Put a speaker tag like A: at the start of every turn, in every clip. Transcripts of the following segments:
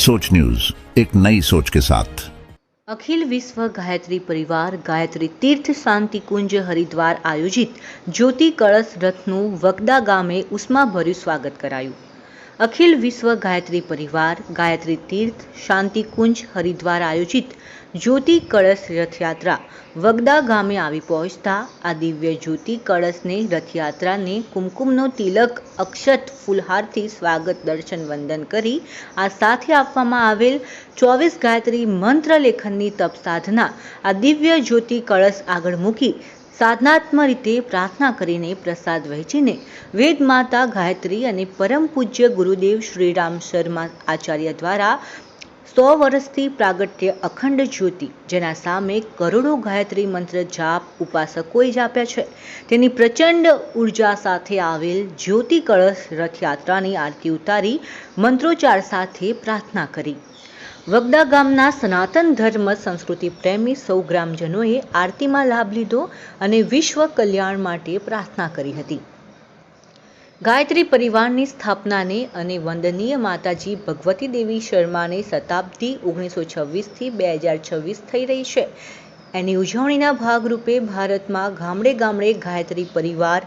A: सोच न्यूज एक नई सोच के साथ
B: અખિલ વિશ્વ ગાયત્રી પરિવાર ગાયત્રી તીર્થ શાંતિ કુંજ હરિદ્વાર આયોજિત જ્યોતિ કળશ રથનું વગદા ગામે ઉષ્માભર્યું સ્વાગત કરાયું અખિલ વિશ્વ ગાયત્રી પરિવાર, ગાયત્રી તીર્થ, શાંતિકુંજ, હરિદ્વાર આયોજિત જ્યોતિ કળશ રથયાત્રા વગદા ગામે આવી પહોંચતા આ દિવ્ય જ્યોતિ કળશને રથયાત્રાને કુમકુમનો તિલક, અક્ષત ફૂલહારથી સ્વાગત, દર્શન, વંદન કરી આ સાથે આપવામાં આવેલ ચોવીસ ગાયત્રી મંત્ર લેખનની તપ સાધના આ દિવ્ય જ્યોતિ કળશ આગળ મૂકી સાધનાત્મક રીતે પ્રાર્થના કરીને પ્રસાદ વહેંચીને વેદ માતા ગાયત્રી અને પરમ પૂજ્ય ગુરુદેવ શ્રીરામ શર્મા આચાર્ય દ્વારા સો વર્ષથી પ્રાગટ્ય અખંડ જ્યોતિ, જેના સામે કરોડો ગાયત્રી મંત્ર જાપ ઉપાસકોએ જાપ્યા છે. તેની પ્રચંડ ઊર્જા સાથે આવેલ જ્યોતિ કળશ રથયાત્રાની આરતી ઉતારી મંત્રોચ્ચાર સાથે પ્રાર્થના કરી. વગદા ગામના સનાતન ધર્મ સંસ્કૃતિ પ્રેમી સૌ ગ્રામજનોએ આરતીમાં લાભ લીધો અને વિશ્વ કલ્યાણ માટે પ્રાર્થના કરી હતી. ગાયત્રી પરિવારની સ્થાપનાને અને વંદનીય માતાજી ભગવતી દેવી શર્માને શતાબ્દી ઓગણીસો છવ્વીસથી બે હજાર છવ્વીસ થઈ રહી છે. એની ઉજવણીના ભાગરૂપે ભારતમાં ગામડે ગામડે ગાયત્રી પરિવાર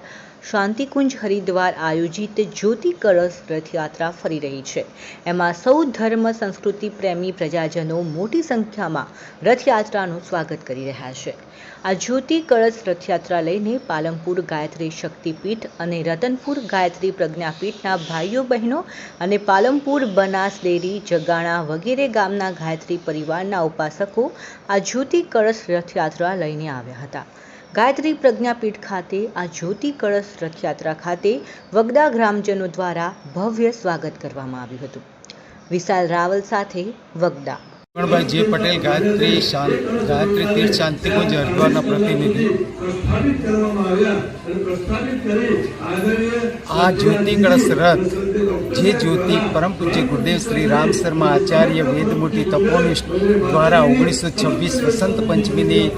B: શાંતિકુંજ હરિદ્વાર આયોજિત જ્યોતિ કળશ રથયાત્રા ફરી રહી છે. એમાં સૌ ધર્મ, સંસ્કૃતિ, પ્રેમી, પ્રજાજનો મોટી સંખ્યામાં રથયાત્રાનું સ્વાગત કરી રહ્યા છે. આ જ્યોતિ કળશ રથયાત્રા લઈને પાલનપુર ગાયત્રી શક્તિપીઠ અને રતનપુર ગાયત્રી પ્રજ્ઞાપીઠના ભાઈઓ બહેનો અને પાલનપુર બનાસ ડેરી, જગાણા વગેરે ગામના ગાયત્રી પરિવારના ઉપાસકો આ જ્યોતિ કળશ રથયાત્રા લઈને આવ્યા હતા. ગાયત્રી પ્રજ્ઞાપીઠ ખાતે આ જ્યોતિ કળશ રથયાત્રા ખાતે વગદા ગ્રામજનો દ્વારા ભવ્ય સ્વાગત કરવામાં આવ્યું હતું. વિશાલ રાવલ સાથે વગદા.
C: મણભાઈ જે પટેલ ગાયત્રી શાંત ગાયત્રી તીર્થ શાંતિકુંજ હરિદ્વારના પ્રતિનિધિ. આ જ્યોતિ કળશ રથ જે જ્યોતિ પરમ પૂજ્ય ગુરુદેવ શ્રી રામ શર્મા આચાર્ય વેદમૂર્તિ તપોનિષ્ઠ દ્વારા ઓગણીસો છવ્વીસ વસંત પંચમીની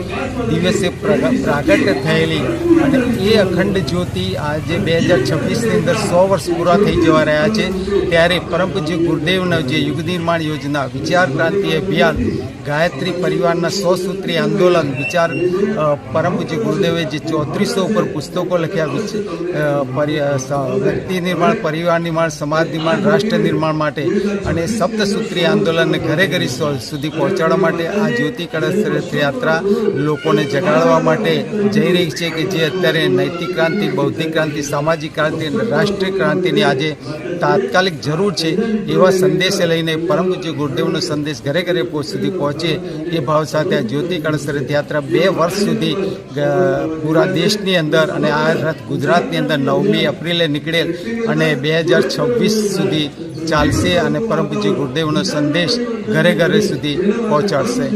C: દિવસે પ્રગ- પ્રાગટ્ય થયેલી અને એ અખંડ જ્યોતિ આજે બે હજાર છવ્વીસની અંદર સો વર્ષ પૂરા થઈ જવા રહ્યા છે. ત્યારે પરમ પૂજ્ય ગુરુદેવના જે યુગ નિર્માણ યોજના, વિચાર ક્રાંતિ અભિયાન, ગાયત્રી પરિવારના સો સૂત્રી આંદોલન, વિચાર પરમ પૂજ્ય ગુરુદેવે જે ચોત્રીસો ઉપર પુસ્તકો લખ્યા વ્યક્તિ નિર્માણ, પરિવાર નિર્માણ, સમાજ નિર્માણ, રાષ્ટ્ર નિર્માણ માટે અને સપ્તસૂત્રીય આંદોલનને ઘરે ઘરે સુધી પહોંચાડવા માટે આ જ્યોતિ કળશ રથયાત્રા લોકોને જગાડવા માટે જઈ રહી છે કે જે અત્યારે નૈતિક ક્રાંતિ, બૌદ્ધિક ક્રાંતિ, સામાજિક ક્રાંતિ અને રાષ્ટ્રીય ક્રાંતિની આજે તાત્કાલિક જરૂર છે એવા સંદેશે લઈને પરમ પૂજ્ય ગુરુદેવનો સંદેશ ઘરે ઘરે સુધી પહોંચે એ ભાવ સાથે આ જ્યોતિ કળશ રથયાત્રા બે વર્ષ સુધી પૂરા દેશની અંદર અને આ રથ ગુજરાતની અંદર નવમી એપ્રિલે નીકળેલ અને બે હજાર છવ્વીસ સુધી ચાલશે અને પરમ પૂજ્ય ગુરુદેવનો સંદેશ ઘરે ઘરે સુધી પહોંચાડશે.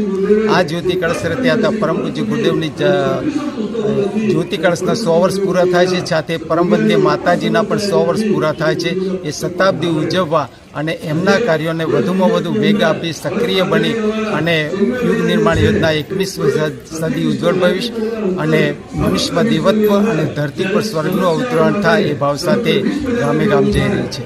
C: આ જ્યોતિ કળશ રથયાત્રા પરમ પૂજ્ય ગુરુદેવની જ્યોતિ કળશના સો વર્ષ પૂરા થાય છે. સાથે પરમબંધી માતાજીના પણ સો વર્ષ પૂરા થાય છે. એ શતાબ્દી ઉજવવા અને એમના કાર્યોને વધુમાં વધુ વેગ આપી સક્રિય બની અને યુગ નિર્માણ યોજના એકવીસમી સદી ઉજ્જવળ ભવિષ્ય અને મનુષ્યમાં દેવત્વ અને ધરતી પર સ્વર્ગનું અવતરણ થાય એ ભાવ સાથે ગામે ગામ જઈ રહી છે.